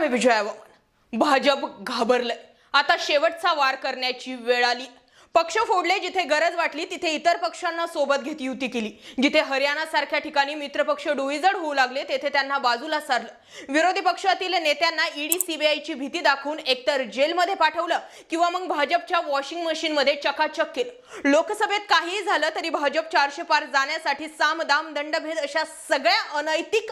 मी विजया भाजप घाबरलंय. आता शेवटचा वार करण्याची वेळ आली. पक्ष फोडले जिथे गरज वाटली तिथे इतर पक्षांना सोबत घेत युती केली. जिथे हरियाणा सारख्या ठिकाणी मित्रपक्ष डोईजड होऊ लागले तेथे त्यांना बाजूला सारलं. विरोधी पक्षातील नेत्यांना ईडी सीबीआयची भीती दाखवून एकतर जेलमध्ये पाठवलं किंवा मग भाजपच्या वॉशिंग मशीनमध्ये चकाचक केलं. लोकसभेत काहीही झालं तरी भाजप चारशे पार जाण्यासाठी साम दाम दंडभेद अशा सगळ्या अनैतिक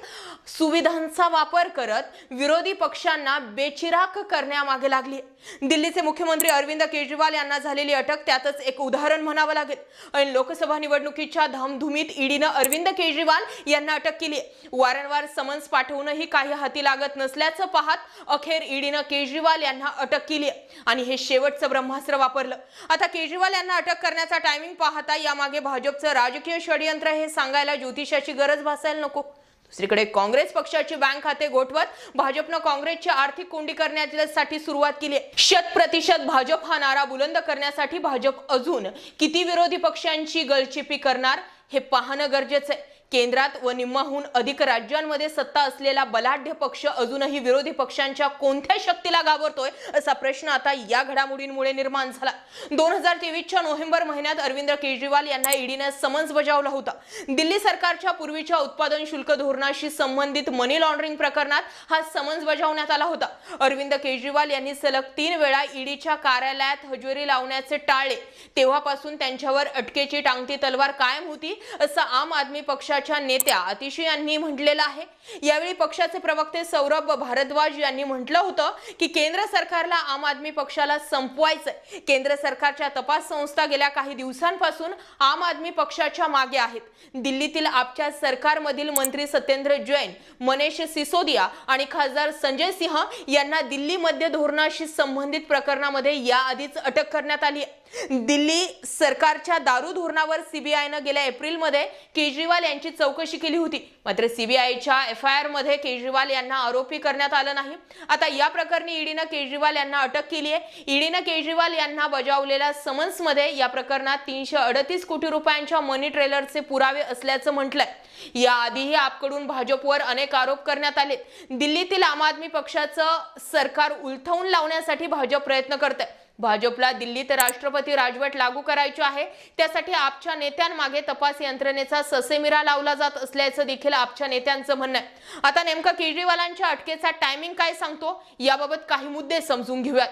सुविधांचा वापर करत विरोधी पक्षांना बेचिराख करण्यामागे लागली. दिल्लीचे मुख्यमंत्री अरविंद केजरीवाल यांना झालेली अटक त्यातच एक उदाहरण म्हणावं लागेल. आणि लोकसभा निवडणुकीच्या धामधुमीत ईडीनं अरविंद केजरीवाल यांना अटक केली वारंवार समन्स पाठवूनही काही हाती लागत नसल्याचं पाहत अखेर ईडीनं केजरीवाल यांना अटक केली आणि हे शेवटचं ब्रह्मास्त्र वापरलं. आता केजरीवाल यांना अटक करण्याचा टायमिंग पाहता यामागे भाजपचं राजकीय षडयंत्र हे सांगायला ज्योतिषाची गरज भासायला नको. दुसरीकडे काँग्रेस पक्षाची बँक खाते गोठवत भाजपनं काँग्रेसची आर्थिक कोंडी करण्यासाठी सुरुवात केली शत प्रतिशत भाजप हा नारा बुलंद करण्यासाठी भाजप अजून किती विरोधी पक्षांची गळचिपी करणार हे पाहणं गरजेचं आहे. केंद्रात व निम्माहून अधिक राज्यांमध्ये सत्ता असलेला बलाढ्य पक्ष अजूनही विरोधी पक्षांच्या कोणत्या शक्तीला घाबरतोय असा प्रश्न आता या घडामोडींमुळे निर्माण झाला. दोन हजार तेवीसच्या नोव्हेंबर महिन्यात अरविंद केजरीवाल यांना ईडीने समन्स बजावला होता. दिल्ली सरकारच्या पूर्वीच्या उत्पादन शुल्क धोरणाशी संबंधित मनी लॉन्ड्रिंग प्रकरणात हा समन्स बजावण्यात आला होता. अरविंद केजरीवाल यांनी सलग तीन वेळा ईडीच्या कार्यालयात हजेरी लावण्याचे टाळले तेव्हापासून त्यांच्यावर अटकेची टांगती तलवार कायम होती असं आम आदमी पक्षाच्या नेत्या अतिशी यांनी म्हटलेलं आहे. यावेळी पक्षाचे प्रवक्ते सौरभ भारद्वाज यांनी म्हटलं होतं की केंद्र सरकारला आम आदमी पक्षाला संपवायचंय. केंद्र सरकारच्या तपास संस्था गेल्या काही दिवसांपासून आम आदमी पक्षाच्या मागे आहेत. दिल्लीतील आपच्या सरकारमधील मंत्री सत्येंद्र जैन मनेश सिसोदिया आणि खासदार संजय सिंह यांना दिल्ली मध्य धोरणाशी संबंधित प्रकरणामध्ये याआधीच अटक करण्यात आली आहे दिल्ली सरकारच्या दारू धोरणावर सीबीआयनं गेल्या एप्रिलमध्ये केजरीवाल यांची चौकशी केली होती. मात्र सीबीआयच्या एफ आय आरमध्ये केजरीवाल यांना आरोपी करण्यात आलं नाही. आता या प्रकरणी ईडीनं केजरीवाल यांना अटक केली आहे. ईडीनं केजरीवाल यांना बजावलेल्या समन्समध्ये या प्रकरणात तीनशे अडतीस कोटी रुपयांच्या मनी ट्रेलरचे पुरावे असल्याचं म्हटलंय. याआधीही आपकडून भाजपवर अनेक आरोप करण्यात आले दिल्लीतील आम आदमी पक्षाचं सरकार उलथवून लावण्यासाठी भाजप प्रयत्न करते भाजपला दिल्लीत राष्ट्रपती राजवट लागू करायची आहे. त्यासाठी आपच्या नेत्यांमागे तपास यंत्रणेचा ससेमिरा लावला जात असल्याचं देखील आपच्या नेत्यांचं म्हणणं आहे. आता नेमकं केजरीवालांच्या अटकेचा टायमिंग काय सांगतो? याबाबत काही मुद्दे समजून घेऊयात.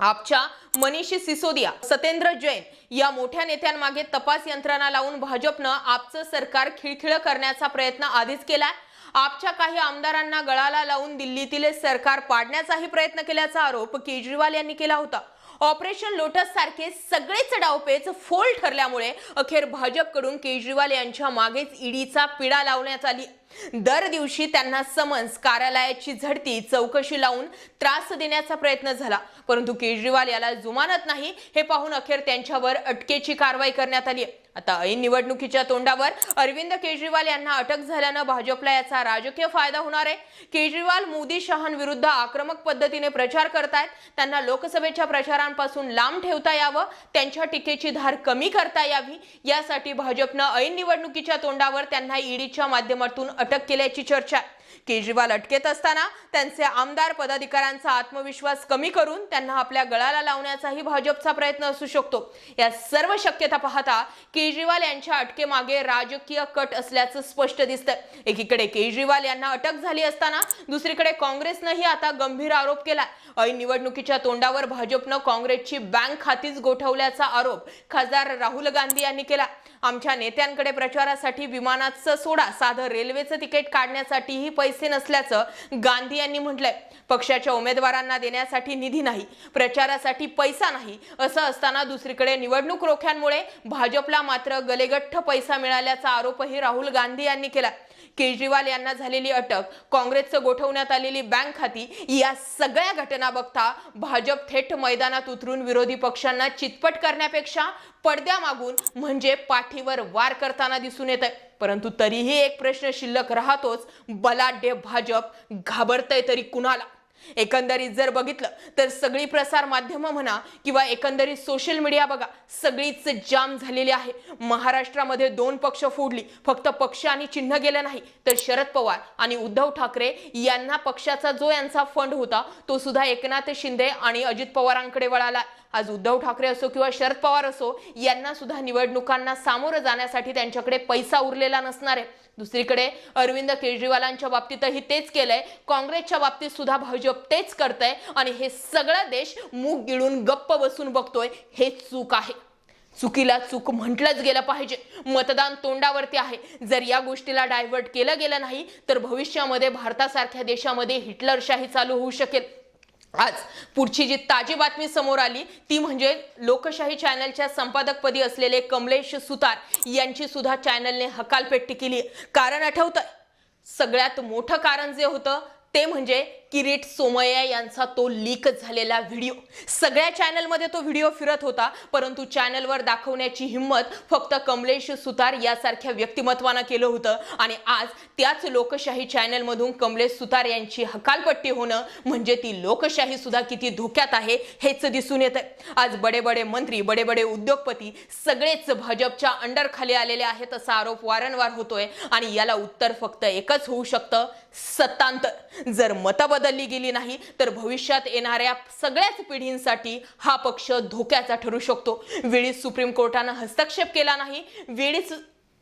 आपच्या मनीषी सिसोदिया सत्येंद्र जैन या मोठ्या नेत्यांमागे तपास यंत्रणा लावून भाजपनं आपचं सरकार खिळखिळ करण्याचा प्रयत्न आधीच केलाय. आपच्या काही आमदारांना गळाला लावून दिल्लीतील सरकार पाडण्याचाही प्रयत्न केल्याचा आरोप केजरीवाल यांनी केला होता. ऑपरेशन लोटस सारखे सगळेच डावपेच फोल ठरल्यामुळे अखेर भाजपकडून केजरीवाल यांच्या मागेच ईडीचा पिडा लावण्यात आली. दर दिवशी त्यांना समन्स कार्यालयाची झडती चौकशी लावून त्रास देण्याचा प्रयत्न झाला. परंतु केजरीवाल याला जुमानत नाही हे पाहून अखेर त्यांच्यावर अटकेची कारवाई करण्यात आली आहे. आता ऐन निवडणुकीच्या तोंडावर अरविंद केजरीवाल यांना अटक झाल्यानं भाजपला याचा राजकीय फायदा होणार आहे. केजरीवाल मोदी शहांविरुद्ध आक्रमक पद्धतीने प्रचार करतायत. त्यांना लोकसभेच्या प्रचारांपासून लांब ठेवता यावं त्यांच्या टीकेची धार कमी करता यावी यासाठी भाजपनं ऐन निवडणुकीच्या तोंडावर त्यांना ईडीच्या माध्यमातून अटक केल्याची चर्चा आहे. केजरीवाल अटकेत असताना त्यांचे आमदार पदाधिकाऱ्यांचा आत्मविश्वास कमी करून त्यांना आपल्या गळाला लावण्याचाही भाजपचा प्रयत्न असू शकतो. या सर्व शक्यता पाहता केजरीवाल यांच्या अटकेमागे राजकीय कट असल्याचं स्पष्ट दिसतंय. एकीकडे केजरीवाल यांना अटक झाली असताना दुसरीकडे काँग्रेसनंही आता गंभीर आरोप केला ऐन निवडणुकीच्या तोंडावर भाजपनं काँग्रेसची बँक खातीच गोठवल्याचा आरोप खासदार राहुल गांधी यांनी केला आमच्या नेत्यांकडे प्रचारासाठी विमानाचं सोडा साधं रेल्वेचं तिकीट काढण्यासाठीही पैसे नसल्याचं गांधी यांनी म्हटलंय. पक्षाच्या उमेदवारांना देण्यासाठी निधी नाही प्रचारासाठी पैसा नाही असं असताना दुसरीकडे निवडणूक रोख्यांमुळे भाजपला मात्र गलेगठ्ठ पैसा मिळाल्याचा आरोपही राहुल गांधी यांनी केला केजरीवाल यांना झालेली अटक काँग्रेसचं गोठवण्यात आलेली बँक खाती या सगळ्या घटना बघता भाजप थेट मैदानात उतरून विरोधी पक्षांना चितपट करण्यापेक्षा पडद्यामागून म्हणजे पाठीवर वार करताना दिसून येत आहे परंतु तरीही एक प्रश्न शिल्लक राहतोच. बलाढ्य भाजप घाबरतय तरी कुणाला? एकंदरीत जर बघितलं तर सगळी प्रसार माध्यमं म्हणा किंवा एकंदरीत सोशल मीडिया बघा सगळीच जाम झालेली आहे. महाराष्ट्रामध्ये दोन पक्ष फोडली. फक्त पक्ष आणि चिन्ह गेलं नाही तर शरद पवार आणि उद्धव ठाकरे यांना पक्षाचा जो यांचा फंड होता तो सुद्धा एकनाथ शिंदे आणि अजित पवारांकडे वळाला. आज उद्धव ठाकरे असो किंवा शरद पवार असो यांना सुद्धा निवडणुकांना सामोरं जाण्यासाठी त्यांच्याकडे पैसा उरलेला नसणार आहे. दुसरीकडे अरविंद केजरीवालांच्या बाबतीतही तेच केलंय. काँग्रेसच्या बाबतीत सुद्धा भाजप तेच करतंय आणि हे सगळा देश मूग गिळून गप्प बसून बघतोय हे चूक आहे. चुकीला चूक म्हटलंच गेलं पाहिजे. मतदान तोंडावरती आहे. जर या गोष्टीला डायव्हर्ट केलं गेलं नाही तर भविष्यामध्ये भारतासारख्या देशामध्ये हिटलरशाही चालू होऊ शकेल. आज पुढची जी ताजी बातमी समोर आली ती म्हणजे लोकशाही चॅनलच्या संपादकपदी असलेले कमलेश सुतार यांची सुद्धा चॅनलने हकालपेट्टी केली. कारण आठवतं सगळ्यात मोठं कारण जे होतं ते म्हणजे किरीट सोमय्या यांचा तो लीक झालेला व्हिडिओ सगळ्या चॅनलमध्ये तो व्हिडिओ फिरत होता परंतु चॅनलवर दाखवण्याची हिंमत फक्त कमलेश सुतार यासारख्या व्यक्तिमत्वानं केलं होतं. आणि आज त्याच लोकशाही चॅनलमधून कमलेश सुतार यांची हकालपट्टी होणं म्हणजे ती लोकशाही सुद्धा किती धोक्यात आहे हेच दिसून येत आज बडे बडे मंत्री बडे बडे उद्योगपती सगळेच भाजपच्या अंडरखाली आलेले आहेत असा आरोप वारंवार होतोय. आणि याला उत्तर फक्त एकच होऊ शकतं सत्तांतर. जर मतं बदलली गेली नाही तर भविष्यात येणाऱ्या सगळ्याच पिढींसाठी हा पक्ष धोक्याचा ठरू शकतो. वेळीच सुप्रीम कोर्टानं हस्तक्षेप केला नाही वेळीच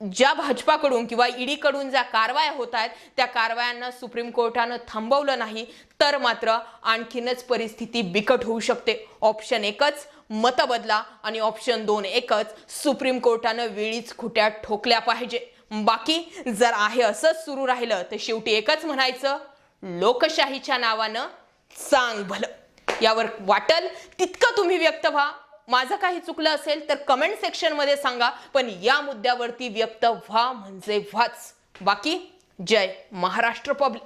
ज्या भाजपाकडून किंवा ईडीकडून ज्या कारवाया होत आहेत त्या कारवायांना सुप्रीम कोर्टानं थांबवलं नाही तर मात्र आणखीनच परिस्थिती बिकट होऊ शकते. ऑप्शन एकच मतं बदला आणि ऑप्शन दोन एकच सुप्रीम कोर्टानं वेळीच खुट्या ठोकल्या पाहिजे. बाकी जर आहे असंच सुरू राहिलं तर शेवटी एकच म्हणायचं लोकशाहीच्या नावानं चांग भलं. यावर वाटल तितकं तुम्ही व्यक्त व्हा. माझं काही चुकलं असेल तर कमेंट सेक्शनमध्ये सांगा पण या मुद्द्यावरती व्यक्त व्हा म्हणजे व्हाच. बाकी जय महाराष्ट्र पब्लिक.